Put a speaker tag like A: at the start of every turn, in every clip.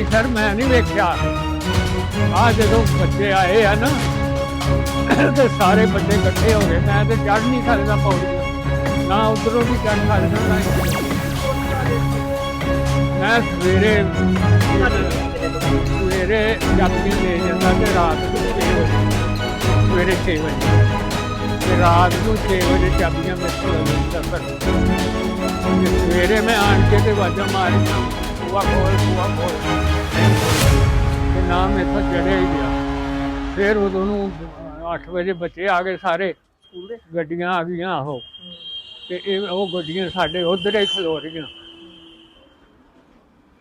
A: ਨਹੀਂ ਸਰ, ਮੈਂ ਨਹੀਂ ਵੇਖਿਆ। ਆ ਜਦੋਂ ਬੱਚੇ ਆਏ ਆ ਨਾ, ਤੇ ਸਾਰੇ ਬੱਚੇ ਇਕੱਠੇ ਹੋ ਗਏ। ਮੈਂ ਤੇ ਚੜ ਨਹੀਂ ਸਕਦਾ ਪੌੜੀ ਨਾ ਉਧਰੋਂ ਵੀ ਚੜ ਸਕਦਾ, ਨਾ ਇੱਧਰੋਂ। ਮੈਂ ਸਵੇਰੇ ਸਵੇਰੇ ਜਾਪੀ ਲੈ ਜਾਂਦਾ ਤੇ ਰਾਤ ਨੂੰ 6 ਵਜੇ। ਸਵੇਰੇ 6 ਵਜੇ। ਤੇ ਰਾਤ ਨੂੰ 6 ਵਜੇ ਚਾਬੀਆਂ ਮੇਰੇ ਕੋਲ ਹੁੰਦੀਆਂ ਸਰ ਤੇ ਸਵੇਰੇ ਮੈਂ ਆਣ ਕੇ ਤੇ ਵਾਜਾਂ ਮਾਰੀਆਂ। ਬੂਆ ਖੋਲ ਬੂਆ ਖੋਲ ਤੇ ਨਾਮ ਇੱਥੋਂ ਚੜਿਆ ਹੀ ਗਿਆ। ਫਿਰ ਉਦੋਂ ਨੂੰ 8 ਵਜੇ ਬੱਚੇ ਆ ਗਏ ਸਾਰੇ। ਗੱਡੀਆਂ ਆ ਗਈਆਂ ਆਹੋ ਤੇ ਇਹ ਉਹ ਗੱਡੀਆਂ ਸਾਡੇ ਉਧਰ ਹੀ ਖਲੋ ਰਹੀਆਂ।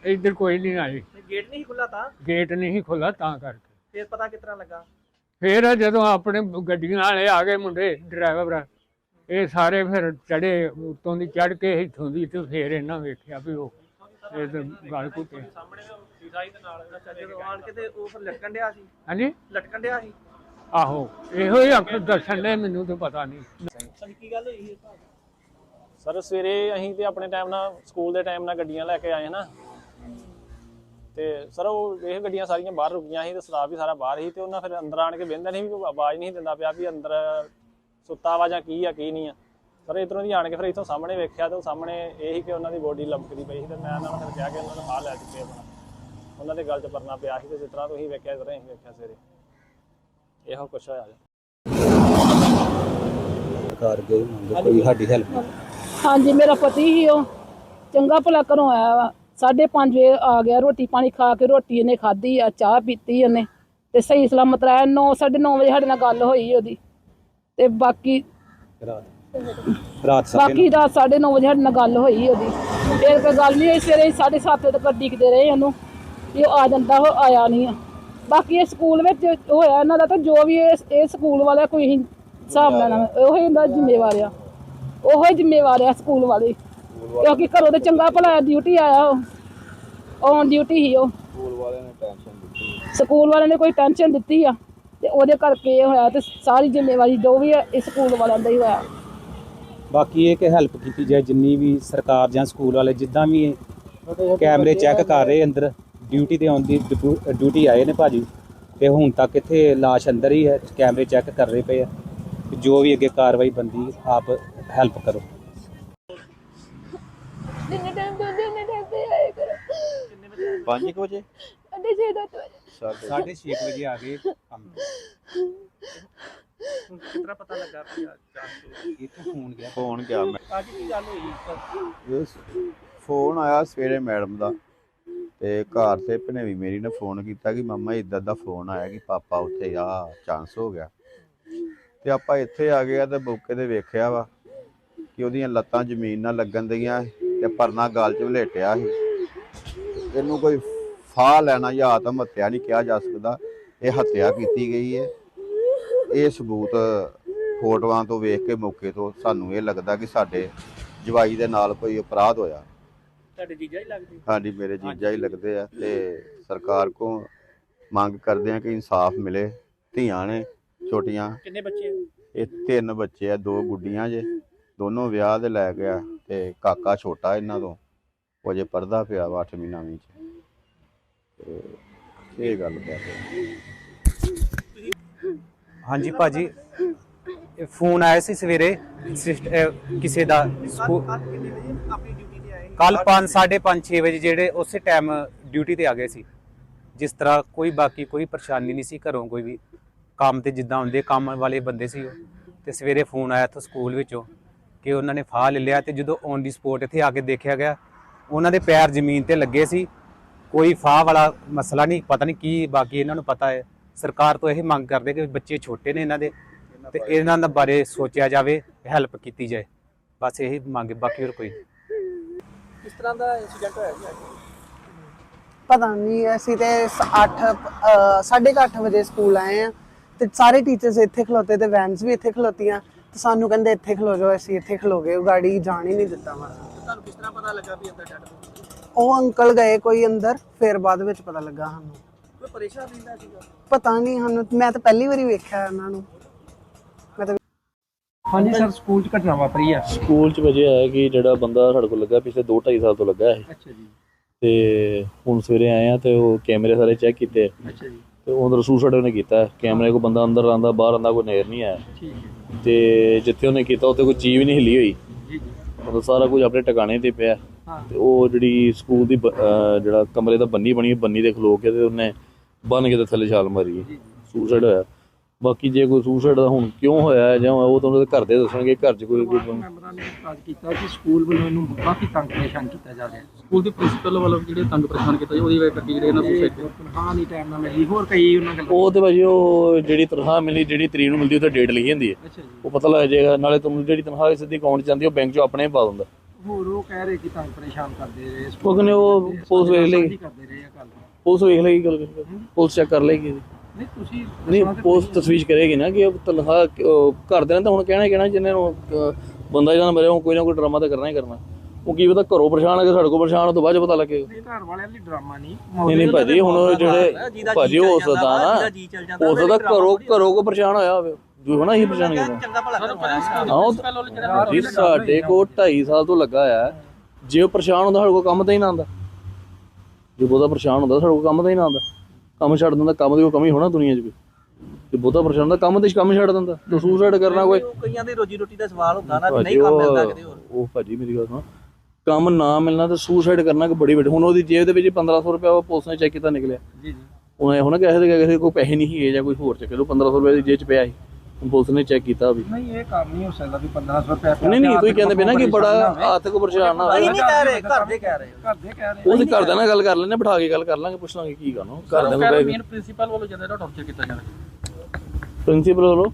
A: ਇੱਧਰ ਕੋਈ ਨਹੀਂ ਆਈ।
B: ਗੇਟ ਨਹੀਂ ਖੁੱਲਾ ਤਾਂ?
A: ਗੇਟ ਨਹੀਂ ਖੁੱਲਾ ਤਾਂ ਕਰਕੇ।
B: ਫਿਰ ਪਤਾ ਕਿਤਨਾ ਲੱਗਾ?
A: ਫਿਰ ਜਦੋਂ ਆਪਣੇ ਗੱਡੀਆਂ ਵਾਲੇ ਆ ਗਏ ਮੁੰਡੇ ਡਰਾਈਵਰ। ਇਹ ਸਾਰੇ ਫਿਰ ਚੜੇ ਉੱਤੋਂ ਦੀ ਚੜ ਕੇ ਇੱਥੋਂ ਦੀ ਤੇ ਫਿਰ ਇਹਨਾਂ ਵੇਖਿਆ ਵੀ ਉਹ ਇਹ ਤਾਂ ਗਲ ਘੁੱਟੇ
B: ਜਦੋਂ ਆਣ ਕੇ ਤੇ ਉਹ ਫਿਰ ਲਟਕਣ ਡਿਆ ਸੀ?
A: ਹਾਂਜੀ?
B: ਲਟਕਣ ਡਿਆ ਸੀ?
A: ਆਹੋ ਇਹੋ ਹੀ ਅੱਖ ਦੱਸਣ ਦੇ ਮੈਨੂੰ ਤਾਂ ਪਤਾ ਨਹੀਂ।
B: ਸਰ ਕੀ ਗੱਲ ਹੋਈ
C: ਸਰ ਸਵੇਰੇ ਅਸੀਂ ਤੇ ਆਪਣੇ ਟਾਈਮ ਨਾਲ ਸਕੂਲ ਦੇ ਟਾਈਮ ਨਾਲ ਗੱਡੀਆਂ ਲੈ ਕੇ ਆਏ ਹਨਾ। ਤੇ ਸਰ ਉਹ ਇਹ ਗੱਡੀਆਂ ਸਾਰੀਆਂ ਬਾਹਰ ਰੁਕੀਆਂ ਸੀ ਤੇ ਸਟਾਫ ਵੀ ਸਾਰਾ ਬਾਹਰ ਸੀ ਤੇ ਉਹਨਾਂ ਫਿਰ ਅੰਦਰ ਆਣ ਕੇ ਬਹਿੰਦਾ ਨਹੀਂ ਵੀ ਕੋਈ ਆਵਾਜ਼ ਨਹੀਂ ਦਿੰਦਾ ਪਿਆ ਵੀ ਅੰਦਰ ਸੁੱਤਾ ਵਾ ਜਾਂ ਕੀ ਆ ਕੀ ਨਹੀਂ ਆ। ਸਰ ਇਧਰੋਂ ਦੀ ਆਣ ਕੇ ਫਿਰ ਇਥੋਂ ਸਾਹਮਣੇ ਵੇਖਿਆ ਤੇ ਸਾਹਮਣੇ ਇਹ ਕਿ ਉਹਨਾਂ ਦੀ ਬੋਡੀ ਲੰਮਕਦੀ ਪਈ ਸੀ ਤੇ ਮੈਂ ਉਹਨਾਂ ਨੂੰ ਫਿਰ ਕਿਹਾ ਕਿ ਉਹਨਾਂ ਨੂੰ ਫਾਹ ਲੈ ਚੁੱਕੇ ਆਪਣਾ। ਉਹਨਾਂ ਦੇ ਗੱਲ 'ਚ ਪਰਨਾ ਪਿਆ ਸੀ ਤੇ ਜਿਸ ਤਰ੍ਹਾਂ ਤੁਸੀਂ ਵੇਖਿਆ ਇਸ ਤਰ੍ਹਾਂ ਅਸੀਂ ਵੇਖਿਆ ਸਵੇਰੇ। ਇਹੋ ਕੁਛ ਹੋਇਆ
D: ਸਰਕਾਰ ਅੱਗੇ ਮੰਗ ਕੋਈ ਸਾਡੀ ਹੈਲਪ
E: ਹਾਂਜੀ ਮੇਰਾ ਪਤੀ ਹੀ ਉਹ। ਚੰਗਾ ਭਲਾ ਘਰੋਂ ਆਇਆ ਵਾ। ਸਾਢੇ ਪੰਜ ਵਜੇ ਆ ਗਿਆ ਰੋਟੀ ਪਾਣੀ ਖਾ ਕੇ ਰੋਟੀ ਇਹਨੇ ਖਾਧੀ ਆ ਚਾਹ ਪੀਤੀ ਇਹਨੇ ਤੇ ਸਹੀ ਸਲਾਮਤ ਰਿਹਾ 9 9:30 ਵਜੇ ਸਾਡੇ ਨਾਲ ਗੱਲ ਹੋਈ ਉਹਦੀ। ਤੇ ਬਾਕੀ
D: ਰਾਤ ਰਾਤ ਸਾਡੇ
E: ਬਾਕੀ ਰਾਤ 9:30 ਵਜੇ ਸਾਡੇ ਨਾਲ ਗੱਲ ਹੋਈ ਉਹਦੀ। ਫਿਰ ਕੋਈ ਗੱਲ ਨਹੀਂ ਹੋਈ ਸਵੇਰੇ 7:30 ਤੱਕ ਡਿੱਗਦੇ ਰਹੇ ਉਹਨੂੰ ਉਹ ਆ ਜਾਂਦਾ ਉਹ ਆਇਆ ਨਹੀਂ ਆ। ਬਾਕੀ ਇਹ ਸਕੂਲ ਵਿੱਚ ਹੋਇਆ ਇਹਨਾਂ ਦਾ ਤਾਂ ਜੋ ਵੀ ਇਹ ਇਹ ਸਕੂਲ ਵਾਲਾ ਕੋਈ ਹੀ ਹਿਸਾਬ ਲੈਣਾ ਉਹ ਹੀ ਇਹਦਾ ਜ਼ਿੰਮੇਵਾਰ ਆ। ਉਹ ਹੀ ਜ਼ਿੰਮੇਵਾਰ ਆ ਸਕੂਲ ਵਾਲੇ। ਕਿਉਂਕਿ ਘਰੋਂ ਤੇ ਚੰਗਾ ਭਲਾ ਡਿਊਟੀ ਆਇਆ ਉਹ। ਔਨ ਡਿਊਟੀ ਹੀ ਉਹ।
D: ਸਕੂਲ ਵਾਲਿਆਂ ਨੇ ਟੈਨਸ਼ਨ ਦਿੱਤੀ।
E: ਸਕੂਲ ਵਾਲਿਆਂ ਨੇ ਕੋਈ ਟੈਨਸ਼ਨ ਦਿੱਤੀ ਆ। ਤੇ ਉਹਦੇ ਕਰਕੇ ਇਹ ਹੋਇਆ ਤੇ ਸਾਰੀ ਜ਼ਿੰਮੇਵਾਰੀ ਜੋ ਵੀ ਹੈ ਇਹ ਸਕੂਲ ਵਾਲਿਆਂ ਦਾ ਹੀ ਹੋਇਆ।
D: ਬਾਕੀ ਇਹ ਕਿ ਹੈਲਪ ਕੀਤੀ ਜਾਏ ਜਿੰਨੀ ਵੀ ਸਰਕਾਰ ਜਾਂ ਸਕੂਲ ਵਾਲੇ ਜਿੱਦਾਂ ਵੀ ਇਹ ਕੈਮਰੇ ਚੈੱਕ ਕਰ ਰਹੇ ਅੰਦਰ ਡਿਊਟੀ ਤੇ ਆਉਣ ਦੀ ਡਿਊਟੀ ਆਏ ਨੇ ਭਾਜੀ ਤੇ ਹੁਣ ਤੱਕ ਇੱਥੇ ਲਾਸ਼ ਅੰਦਰ ਹੀ ਹੈ ਕੈਮਰੇ ਚੈੱਕ ਕਰ ਰਹੇ ਪਏ ਆ ਤੇ ਜੋ ਵੀ ਅੱਗੇ ਕਾਰਵਾਈ ਬੰਦੀ ਆਪ ਹੈਲਪ ਕਰੋ।
E: ਜਿੰਨੇ ਟਾਈਮ ਤੋਂ ਜਿੰਨੇ ਟਾਈਮ ਤੇ ਆਏ ਕਰੋ।
F: 5 ਵਜੇ?
E: ਅੱਡੇ ਛੇ ਦਾ ਤੋਂ
D: 6:30 ਵਜੇ ਆ ਗਏ ਕੰਮ।
B: ਕਿਤਨਾ ਪਤਾ ਲੱਗਾ
D: ਫੋਨ ਗਿਆ।
F: ਫੋਨ ਗਿਆ ਮੈਂ।
B: ਅੱਜ ਕੀ ਗੱਲ ਹੋਈ ਸਰ
F: ਇਹ ਫੋਨ ਆਇਆ ਸਵੇਰੇ ਮੈਡਮ ਦਾ ਤੇ ਘਰ ਤੇ ਭਨੇਵੀ ਮੇਰੀ ਨੇ ਫੋਨ ਕੀਤਾ ਕਿ ਮੰਮਾ ਇਦਾਂ ਦਾ ਫੋਨ ਆਇਆ ਕਿ ਪਾਪਾ ਉੱਥੇ ਆ ਚਾਂਸ ਹੋ ਗਿਆ। ਤੇ ਆਪਾਂ ਇੱਥੇ ਆ ਗਏ ਆ ਤੇ ਮੌਕੇ ਤੇ ਵੇਖਿਆ ਵਾ ਕਿ ਉਹਦੀਆਂ ਲੱਤਾਂ ਜ਼ਮੀਨ ਨਾਲ ਲੱਗਣ ਦੀਆਂ ਤੇ ਪਰਨਾ ਗਾਲ 'ਚ ਵਲੇਟਿਆ ਸੀ। ਇਹਨੂੰ ਕੋਈ ਫਾਹ ਲੈਣਾ ਜਾਂ ਆਤਮ ਹੱਤਿਆ ਨਹੀਂ ਕਿਹਾ ਜਾ ਸਕਦਾ। ਇਹ ਹੱਤਿਆ ਕੀਤੀ ਗਈ ਹੈ। ਇਹ ਸਬੂਤ ਫੋਟੋਆਂ ਤੋਂ ਵੇਖ ਕੇ ਮੌਕੇ ਤੋਂ ਸਾਨੂੰ ਇਹ ਲੱਗਦਾ ਕਿ ਸਾਡੇ ਜਵਾਈ ਦੇ ਨਾਲ ਕੋਈ ਅਪਰਾਧ ਹੋਇਆ।
B: ਤੁਹਾਡੇ ਜੀਜਾ ਹੀ ਲੱਗਦੇ?
F: ਹਾਂਜੀ ਮੇਰੇ ਜੀਜਾ ਹੀ ਲੱਗਦੇ ਆ ਤੇ ਸਰਕਾਰ ਕੋ ਮੰਗ ਕਰਦੇ ਆ ਕਿ ਇਨਸਾਫ ਮਿਲੇ। ਧੀਆਂ ਨੇ ਛੋਟੀਆਂ।
B: ਕਿੰਨੇ ਬੱਚੇ
F: ਇਹ ਤਿੰਨ ਬੱਚੇ ਆ ਦੋ ਗੁੱਡੀਆਂ ਜੇ। ਦੋਨੋਂ ਵਿਆਹ ਦੇ ਲੈ ਗਿਆ ਤੇ ਕਾਕਾ ਛੋਟਾ ਇਹਨਾਂ ਤੋਂ। ਉਹ ਜੇ ਪਰਦਾ ਪਿਆ ਵਾ 8ਵੀਂ ਨਵੀਂ ਚ। ਤੇ ਇਹ ਗੱਲ ਕਰਦੇ
D: ਹਾਂਜੀ ਭਾਜੀ ਇਹ ਫੋਨ ਆਇਆ ਸੀ ਸਵੇਰੇ ਸਿਸਟ- ਅਹ ਕਿਸੇ ਦਾ ਸਕੂ-
B: ਕੱਲ ਕਿੰਨੇ ਵਜੇ ਆਪਣੀ ਡਿਊਟੀ ਤੇ ਆਏ?
D: ਕੱਲ 5 5:30 6 ਵਜੇ ਜਿਹੜੇ ਉਸੇ ਟਾਈਮ ਡਿਊਟੀ ਤੇ ਆ ਗਏ ਸੀ। ਜਿਸ ਤਰ੍ਹਾਂ ਕੋਈ ਬਾਕੀ ਕੋਈ ਪਰੇਸ਼ਾਨੀ ਨਹੀਂ ਸੀ ਘਰੋਂ ਕੋਈ ਵੀ ਕੰਮ ਤੇ ਜਿੱਦਾਂ ਹੁੰਦੇ ਕੰਮ ਵਾਲੇ ਬੰਦੇ ਸੀ ਉਹ। ਤੇ ਸਵੇਰੇ ਫੋਨ ਆਇਆ ਤੋਂ ਸਕੂਲ ਵਿੱਚੋਂ ਕਿ ਉਹਨਾਂ ਨੇ ਫਾਹ ਲੈ ਲਿਆ ਤੇ ਜਦੋਂ ਔਨ ਦੀ ਸਪੋਰਟ ਇੱਥੇ ਆ ਕੇ ਦੇਖਿਆ ਗਿਆ ਉਹਨਾਂ ਦੇ ਪੈਰ ਜ਼ਮੀਨ ਤੇ ਲੱਗੇ ਸੀ। ਕੋਈ ਫਾਹ ਵਾਲਾ ਮਸਲਾ ਨਹੀਂ ਪਤਾ ਨਹੀਂ ਕੀ ਬਾਕੀ ਇਹਨਾਂ ਨੂੰ ਪਤਾ ਹੈ। ਸਰਕਾਰ ਤੋਂ ਇਹ ਮੰਗ ਕਰਦੇ ਕਿ ਬੱਚੇ ਛੋਟੇ ਨੇ ਇਹਨਾਂ ਦੇ ਤੇ ਇਹਨਾਂ ਦਾ ਬਾਰੇ ਸੋਚਿਆ ਜਾਵੇ ਹੈਲਪ ਕੀਤੀ ਜਾਏ। ਬਸ ਇਹੀ ਮੰਗ ਬਾਕੀ ਹੋਰ ਕੋਈ।
B: ਕਿਸ ਤਰ੍ਹਾਂ ਦਾ ਇਨਸੀਡੈਂਟ ਹੋਇਆ ਜੀ
G: ਪਤਾ ਨਹੀਂ ਅਸੀਂ ਤੇ 8 8:30 ਵਜੇ ਸਕੂਲ ਆਏ ਆ ਤੇ ਸਾਰੇ ਟੀਚਰਸ ਇੱਥੇ ਖਲੋਤੇ ਤੇ ਵੈਨਸ ਵੀ ਇੱਥੇ ਖਲੋਤੀਆਂ ਤੇ ਸਾਨੂੰ ਕਹਿੰਦੇ ਇੱਥੇ ਖਲੋ ਜਾਓ ਅਸੀਂ ਇੱਥੇ ਖਲੋ ਗਏ ਉਹ ਗਾੜੀ ਜਾਣ ਹੀ ਨਹੀਂ ਦਿੱਤਾ ਵਾ।
B: ਤੁਹਾਨੂੰ ਕਿਸ ਤਰ੍ਹਾਂ ਪਤਾ ਲੱਗਾ ਵੀ ਅੰਦਰ ਡੈਡ
G: ਉਹ ਅੰਕਲ ਗਏ ਕੋਈ ਅੰਦਰ ਫਿਰ ਬਾਅਦ ਵਿੱਚ ਪਤਾ ਲੱਗਾ ਸਾਨੂੰ।
B: ਕੋਈ ਪਰੇਸ਼ਾਨ ਰਹਿੰਦਾ ਸੀਗਾ।
G: ਪਤਾ ਨਹੀਂ ਸਾਨੂੰ ਮੈਂ ਤਾਂ ਪਹਿਲੀ ਵਾਰੀ ਵੇਖਿਆ ਇਹਨਾਂ ਨੂੰ। ਮੈਂ ਤਾਂ
B: ਹਾਂਜੀ ਸਰ ਸਕੂਲ 'ਚ ਘਟਨਾ ਵਾਪਰੀ ਆ।
H: ਸਕੂਲ ਚ ਵਜੇ ਆਇਆ ਕਿ ਜਿਹੜਾ ਬੰਦਾ ਸਾਡੇ ਕੋਲ ਲੱਗਾ ਪਿਛਲੇ 2 2.5 ਸਾਲ ਤੋਂ ਲੱਗਾ ਹੈ
B: ਅੱਛਾ ਜੀ।
H: ਤੇ ਹੁਣ ਸਵੇਰੇ ਆਏ ਆ ਤੇ ਉਹ ਕੈਮਰੇ ਸਾਰੇ ਚੈੱਕ ਕੀਤੇ।
B: ਅੱਛਾ ਜੀ।
H: ਤੇ ਉਧਰ ਸੂਸਾਈਡ ਉਹਨੇ ਕੀਤਾ। ਕੈਮਰੇ ਕੋ ਬੰਦਾ ਅੰਦਰ ਆਂਦਾ ਬਾਹਰ ਆਂਦਾ ਕੋਈ ਨਜ਼ਰ ਨਹੀਂ ਆਇਆ।
B: ਠੀਕ ਹੈ
H: ਤੇ ਜਿੱਥੇ ਉਹਨੇ ਕੀਤਾ ਉੱਥੇ ਕੋਈ ਚੀਜ਼ ਵੀ ਨਹੀਂ ਹਿੱਲੀ ਹੋਈ।
B: ਜੀ
H: ਮਤਲਬ ਸਾਰਾ ਕੁਝ ਆਪਣੇ ਟਿਕਾਣੇ ਤੇ ਪਿਆ।
B: ਹਾਂ।
H: ਤੇ ਉਹ ਜਿਹੜੀ ਸਕੂਲ ਦੀ ਜਿਹੜਾ ਕਮਰੇ ਦਾ ਬੰਨੀ ਬਣੀ ਬੰਨੀ ਦੇ ਖਲੋ ਕੇ ਤੇ ਉਹਨੇ ਬੰਨ ਕੇ ਤੇ ਥੱਲੇ ਛਾਲ ਮਾਰੀ। ਸੂਸਾਈਡ ਹੋਇਆ। ਬਾਕੀ ਜੇ ਕੋਈ ਸੂਸਾਈਡ ਦਾ ਹੁਣ ਕਿਉਂ ਹੋਇਆ ਹੈ ਜਾਂ ਉਹ ਤਾਂ ਉਹਦੇ ਘਰ ਦੇ ਦੱਸਣਗੇ ਘਰ 'ਚ ਕੋਈ ਕੋਈ
B: ਮੈਂਬਰਾਂ ਨੇ ਇਤਰਾਜ਼ ਕੀਤਾ ਕਿ ਸਕੂਲ ਵੱਲੋਂ ਇਹਨੂੰ ਕਾਫੀ ਤੰਗ ਪਰੇਸ਼ਾਨ ਕੀਤਾ ਜਾ ਰਿਹਾ ਹੈ।
I: ਸਕੂਲ ਦੇ ਪ੍ਰਿੰਸੀਪਲ ਵੱਲੋਂ ਜਿਹੜੇ ਤੰਗ ਪਰੇਸ਼ਾਨ ਕੀਤਾ ਜੀ ਉਹਦੀ ਵਜ੍ਹਾ ਕਰਕੇ ਜਿਹੜੇ ਇਹਨਾਂ ਸੁਸਾਈਡ
B: ਤੇ ਤਨਖਾਹ ਨਹੀਂ ਟਾਈਮ ਨਾਲ ਮਿਲੀ ਹੋਰ ਕਈ ਉਹਨਾਂ ਗੱਲਾਂ।
H: ਉਹ ਤੇ ਭਾਜੀ ਉਹ ਜਿਹੜੀ ਤਨਖਾਹ ਮਿਲੀ ਜਿਹੜੀ ਤਰੀਕ ਨੂੰ ਮਿਲਦੀ ਉਹ ਤੇ ਡੇਟ ਲਿਖੀ ਹੁੰਦੀ ਹੈ। ਉਹ ਪਤਾ ਲੱਗ ਜਾਏਗਾ ਨਾਲੇ ਤੁਹਾਨੂੰ ਜਿਹੜੀ ਤਨਖਾਹ ਸਿੱਧੀ ਅਕਾਊਂਟ 'ਚ ਜਾਂਦੀ ਉਹ ਬੈਂਕ 'ਚੋਂ ਆਪਣੇ ਹੀ ਪਾ ਦਿੰਦਾ।
B: ਹੋਰ ਉਹ ਕਹਿ ਰਹੇ ਕਿ ਤੰਗ ਪਰੇਸ਼ਾਨ ਕਰਦੇ ਰਹੇ
H: ਉਹ ਕਹਿੰਦੇ ਉਹ ਪੁਲਿਸ ਵੇਖ ਲਏਗੀ।
B: ਕਰਦੇ ਰਹੇ ਆ ਗੱਲ
H: ਪੁਲਿਸ ਵੇਖ ਲੇਗੀ ਗੱਲ ਕਰਕੇ। ਪੁਲਿਸ ਚੈੱਕ ਕਰ ਲੇਗੀ
B: ਨਹੀਂ ਤੁਸੀਂ
H: ਨਹੀਂ ਪੁਲਿਸ ਤਸਵੀਸ਼ ਕਰੇਗੀ ਨਾ ਕਿ ਉਹ ਤਨਖਾਹ ਘਰ ਦੇ ਨੇ ਤਾਂ ਹੁਣ ਕਹਿਣਾ ਹੀ ਕਹਿਣਾ ਜਿੰਨੇ ਨੂੰ ਬੰਦਾ ਜਿਹੜਾ ਮਰਿਆ ਉਹ ਕੋਈ ਨਾ ਕੋਈ ਡਰਾਮਾ ਤਾਂ ਕਰਨਾ ਹੀ ਕਰਨਾ। ਉਹ ਕੀ ਪਤਾ ਘਰੋਂ ਪਰੇਸ਼ਾਨ ਹੈ ਕਿ ਸਾਡੇ ਕੋਲ ਪਰੇਸ਼ਾਨ ਹੋ ਤੋਂ ਬਾਅਦ ਪਤਾ ਲੱਗੇਗਾ
B: ਨਹੀਂ ਘਰ ਵਾਲਿਆਂ ਲਈ ਡਰਾਮਾ ਨਹੀਂ।
H: ਨਹੀਂ ਨਹੀਂ ਭਾਜੀ ਹੁਣ ਜਿਹੜੇ ਭਾਜੀ ਹੋ ਸਕਦਾ ਨਾ ਹੋ ਸਕਦਾ ਘਰੋਂ ਘਰੋਂ ਕੋ ਪਰੇਸ਼ਾਨ ਹੋਇਆ ਹੋਵੇ ਜੋ ਹਨਾ ਹੀ ਪਰੇਸ਼ਾਨ ਕੀਤਾ
B: ਚੰਗਾ ਭਲਾ ਕਰਵਾਇਆ
H: ਹਾਂ ਸਾਡੇ ਕੋਲ 2.5 ਸਾਲ ਤੋਂ ਲੱਗਾ ਆ। ਜੇ ਉਹ ਪਰੇਸ਼ਾਨ ਹੁੰਦਾ ਸਾਡੇ ਕੋਲ ਕੰਮ ਤਾਂ ਹੀ ਨਾ ਆਉਂਦਾ। ਜੇ ਬਹੁਤਾ ਪਰੇਸ਼ਾਨ ਹੁੰਦਾ ਸਾਡੇ ਕੋਲ ਕੰਮ ਤਾਂ ਹੀ ਨਾ ਆਉਂਦਾ। ਕੰਮ ਛੱਡ ਦਿੰਦਾ ਕੰਮ ਦੀ ਕੋਈ ਕਮੀ ਹੋਣਾ ਦੁਨੀਆ 'ਚ ਵੀ। ਜੇ ਬਹੁਤਾ ਪਰੇਸ਼ਾਨ ਹੁੰਦਾ ਕੰਮ ਤੇ ਕੰਮ ਛੱਡ ਦਿੰਦਾ। ਤੇ ਸੁਸਾਈਡ ਕਰਨਾ ਕੋਈ।
B: ਕਈਆਂ ਦੀ ਰੋਜੀ ਰੋਟੀ ਦਾ ਸਵਾਲ ਹੁੰਦਾ ਨਾ ਨਹੀਂ ਕੰਮ ਮਿਲਦਾ ਕਿਤੇ ਹੋਰ।
H: ਉਹ ਭਾਜੀ ਮੇਰੀ ਗੱਲ ਸੁਣ। ਕੰਮ ਨਾ ਮਿਲਣਾ ਤੇ ਸੁਸਾਈਡ ਕਰਨਾ ਕਿ ਬੜੀ ਵੱਡੀ ਹੁਣ ਉਹਦੀ ਜੇਬ ਦੇ ਵਿੱਚ 1500 ਰੁਪਏ ਉਹ ਪੁਲਿਸ ਨੇ ਚੈੱਕ ਕੀਤਾ ਨਿਕਲਿਆ।
B: ਜੀ ਜੀ।
H: ਉਹਨੇ ਹੁਣ ਕਿਸੇ ਦੇ ਕਿਸੇ ਕੋਈ ਪੈਸੇ ਨਹੀਂ ਸੀਗੇ ਜਾਂ ਕੋਈ ਹੋਰ ਚੱਕੇ ਲੋ 1500 ਰੁਪਏ ਦੀ ਜੇਬ 'ਚ ਪਿਆ ਸੀ। ਪੁਲਿਸ ਨੇ ਚੈੱਕ ਕੀਤਾ ਵੀ।
B: ਨਹੀਂ ਇਹ ਕੰਮ ਨਹੀਂ ਹੋ ਸਕਦਾ ਵੀ 1500 ਰੁਪਏ
H: ਨਹੀਂ ਨਹੀਂ ਤੁਸੀਂ ਕਹਿੰਦੇ ਪਏ ਨਾ ਕਿ ਬੜਾ ਆਰਥਿਕ ਪਰੇਸ਼ਾਨ ਨਾ ਹੋਵੇ।
B: ਨਹੀਂ ਕਹਿ ਰਹੇ ਘਰ ਦੇ ਕਹਿ ਰਹੇ ਘਰ ਦੇ ਕਹਿ ਰਹੇ
H: ਉਹ ਤੇ ਘਰਦਿਆਂ ਨਾਲ ਗੱਲ ਕਰ ਲੈਣੇ ਬਿਠਾ ਕੇ ਗੱਲ ਕਰ ਲਾਂਗੇ ਪੁੱਛ ਲਾਂਗੇ ਕੀ ਕਰਨਾ ਨੂੰ ਬਹਿ
I: ਮੇਨ ਪ੍ਰਿੰਸੀਪਲ ਵੱਲੋਂ ਜਿਹੜਾ ਟੌਰਚਰ ਕੀਤਾ ਜਾ ਰਿਹਾ।
H: ਪ੍ਰਿੰਸੀਪਲ ਵੱਲੋਂ?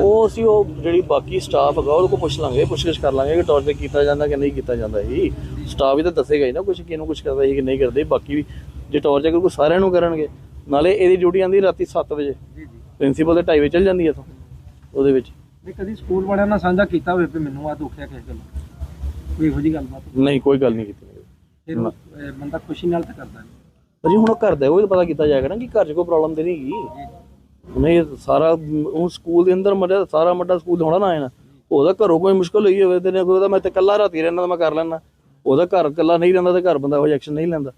H: ਉਹ ਅਸੀਂ ਉਹ ਜਿਹੜੀ ਬਾਕੀ ਸਟਾਫ ਹੈਗਾ ਉਹਦੇ ਕੋਲ ਪੁੱਛ ਲਾਂਗੇ ਪੁੱਛਗਿੱਛ ਕਰ ਲਾਂਗੇ ਕਿ ਟੌਰਚਰ ਕੀਤਾ ਜਾਂਦਾ ਕਿ ਨਹੀਂ ਕੀਤਾ ਜਾਂਦਾ ਸੀ ਸਟਾਫ ਵੀ ਤਾਂ ਦੱਸੇਗਾ ਹੀ ਨਾ ਕੁਝ ਕਿਹਨੂੰ ਕੁਝ ਕਰਦਾ ਸੀ ਕਿ ਨਹੀਂ ਕਰਦੇ ਬਾਕੀ ਵੀ ਜੇ ਟੌਰਚਰ ਕੋਈ ਸਾਰਿਆਂ ਨੂੰ ਕਰਨਗੇ। ਨਾਲੇ ਇਹਦੀ ਡਿਊਟੀ ਆਂਦੀ ਰਾਤੀ 7 ਵਜੇ। ਪ੍ਰਿੰਸੀਪਲ ਦੇ 2:30 ਵਜੇ ਚੱਲ ਜਾਂਦੀ ਹੈ ਇੱਥੋਂ ਉਹਦੇ ਵਿੱਚ।
B: ਨਹੀਂ ਕਦੀ ਸਕੂਲ ਵਾਲਿਆਂ ਨਾਲ ਸਾਂਝਾ ਕੀਤਾ ਹੋਵੇ ਵੀ ਮੈਨੂੰ ਆ ਦੁੱਖ ਹੈ ਕਿਸੇ ਗੱਲ ਕੋਈ ਇਹੋ ਜਿਹੀ ਗੱਲਬਾਤ?
H: ਨਹੀਂ ਕੋਈ ਗੱਲ ਨਹੀਂ ਕੀਤੀ।
B: ਫਿਰ ਉਹ, ਅਹ, ਬੰਦਾ ਖੁਸ਼ੀ ਨਾਲ ਤਾਂ ਕਰਦਾ ਨਹੀਂ।
H: ਭਾਜੀ ਹੁਣ ਉਹ ਘਰ ਦਾ ਉਹ ਤਾਂ ਪਤਾ ਕੀਤਾ ਜਾਏਗਾ ਨਾ ਕਿ ਘਰ 'ਚ ਕੋਈ ਪ੍ਰੋਬਲਮ ਤੇ ਨਹੀਂ ਹੈਗੀ ਉਹਨੇ ਇਹ ਸਾਰਾ ਮ, ਉਹ ਸਕੂਲ ਦੇ ਅੰਦਰ ਮਰਿਆ ਸਾਰਾ ਮੱਡਾ ਸਕੂਲ ਥੋੜਾ ਨਾ ਆਇਆ। ਨਾ ਉਹਦਾ ਘਰੋਂ ਕੋਈ ਮੁਸ਼ਕਲ ਹੋਈ ਹੋਵੇ ਤੇ ਨੇ ਉਹਦਾ ਮੈਂ ਤੇ ਇਕੱਲਾ ਰਾਤੀ ਰਹਿਣਾ ਤਾਂ ਮੈਂ ਕਰ ਲੈਣਾ ਉਹਦਾ ਘਰ ਇਕੱਲਾ ਨਹੀਂ ਰਹਿੰਦਾ ਤੇ ਘਰ ਬੰਦਾ ਉਹ ਐਕਸ਼ਨ ਨਹੀਂ ਲੈਂਦਾ।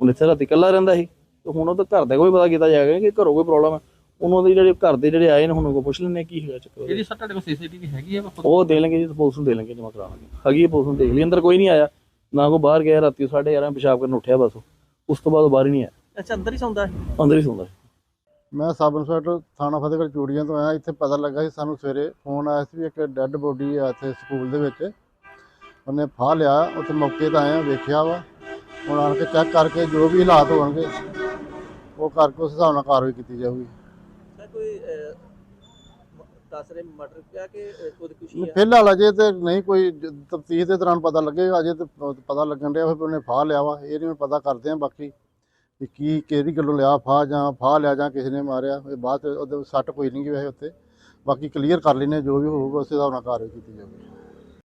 H: ਹੁਣ ਇੱਥੇ ਰਾਤੀ ਇਕੱਲਾ ਰਹਿੰਦਾ ਸੀ ਤੇ ਹੁਣ ਉਹ ਤਾਂ ਘਰ ਦਾ ਕੋਈ ਪਤਾ ਕੀਤਾ ਜਾਏਗਾ ਕਿ ਘਰੋਂ ਕੋਈ ਪ੍ਰੋਬਲਮ ਹੈ ਉਹਨਾਂ ਦੇ ਜਿਹੜੇ ਘਰ ਦੇ ਜਿਹੜੇ ਆਏ ਨੇ ਹੁਣ ਉਹ ਪੁੱਛ ਲੈਣੇ ਕੀ ਹੈਗਾ ਚੱਕਰ।
I: ਇਹਦੀ ਸਰ ਤੁਹਾਡੇ ਕੋਲ ਸੀਸੀਟੀਵੀ ਹੈਗੀ ਹੈ ਵਾ?
H: ਉਹ ਦੇ ਲੈਣਗੇ ਜੀ ਪੁਲਿਸ ਨੂੰ ਦੇ ਲੈਣਗੇ ਜਮਾ ਕਰਾ ਲਾਂਗੇ ਹੈਗੀ ਹੈ ਪੁਲਿਸ ਨੂੰ ਦੇਖ ਲਈ। ਅੰਦਰ ਕੋਈ ਨਹੀਂ ਆਇਆ। ਨਾ ਕੋਈ ਬਾਹਰ ਗਿਆ ਰਾਤੀ 11:30 ਪਿਸ਼ਾਬ ਕਰਨ ਉੱਠਿਆ ਬਸ। ਉਹ। ਉਸ ਤੋਂ ਬਾਅਦ ਉਹ ਬਾਹਰ ਹੀ ਨਹੀਂ ਆਇਆ।
B: ਅੱਛਾ ਅੰਦਰ ਹੀ ਸੌਂਦਾ ਹੈ
H: ਅੰਦਰ ਹੀ ਸੌਂਦਾ।
J: ਮੈਂ ਸਬ ਇੰਸਪੈਕਟਰ ਥਾਣਾ ਫਤਿਹਗੜ੍ਹ ਚੂੜੀਆਂ ਤੋਂ ਆਇਆ। ਇੱਥੇ ਪਤਾ ਲੱਗਾ ਸੀ ਸਾਨੂੰ ਸਵੇਰੇ ਫੋਨ ਆਇਆ ਸੀ ਵੀ ਇੱਕ ਡੈੱਡ ਬੋਡੀ ਆ ਇੱਥੇ ਸਕੂਲ ਦੇ ਵਿੱਚ। ਉਹਨੇ ਫਾਹ ਲਿਆ ਉੱਥੇ ਮੌਕੇ ਤੇ ਆਏ ਆ ਵੇਖਿਆ ਵਾ। ਹੁਣ ਆਣ ਕੇ ਚੈੱਕ ਕਰਕੇ ਜੋ ਵੀ ਹਾਲਾਤ ਹੋਣਗੇ ਉਹ ਕਰਕੇ ਉਸ ਹਿਸਾਬ ਨਾਲ ਕਾਰਵਾਈ ਕੀਤੀ ਜਾਊਗੀ।
B: ਦੱਸ ਰਹੇ ਮਰਡਰ ਕਿ
J: ਫਿਲਹਾਲ ਅਜੇ ਤੇ ਨਹੀਂ ਕੋਈ ਤਫਤੀਸ਼ ਦੇ ਦੌਰਾਨ ਪਤਾ ਲੱਗੇਗਾ ਅਜੇ ਤੇ ਪਤਾ ਲੱਗਣ ਡਿਆ ਵੀ ਉਹਨੇ ਫਾਹ ਲਿਆ ਵਾ ਇਹ ਨਹੀਂ ਪਤਾ ਕਰਦੇ ਆ ਬਾਕੀ ਵੀ ਕੀ ਕਿਹੜੀ ਗੱਲੋਂ ਲਿਆ ਫਾਹ ਜਾਂ ਫਾਹ ਲਿਆ ਜਾਂ ਕਿਸੇ ਨੇ ਮਾਰਿਆ ਇਹ ਬਾਅਦ ਉਹਦੇ ਸੱਟ ਕੋਈ ਨਹੀਂ ਗਈ ਵੈਸੇ ਉੱਤੇ ਬਾਕੀ ਕਲੀਅਰ ਕਰ ਲੈਨੇ ਜੋ ਵੀ ਹੋਊਗਾ ਉਸੇ ਹਿਸਾਬ ਨਾਲ ਕਾਰਵਾਈ ਕੀਤੀ ਜਾਊਗੀ।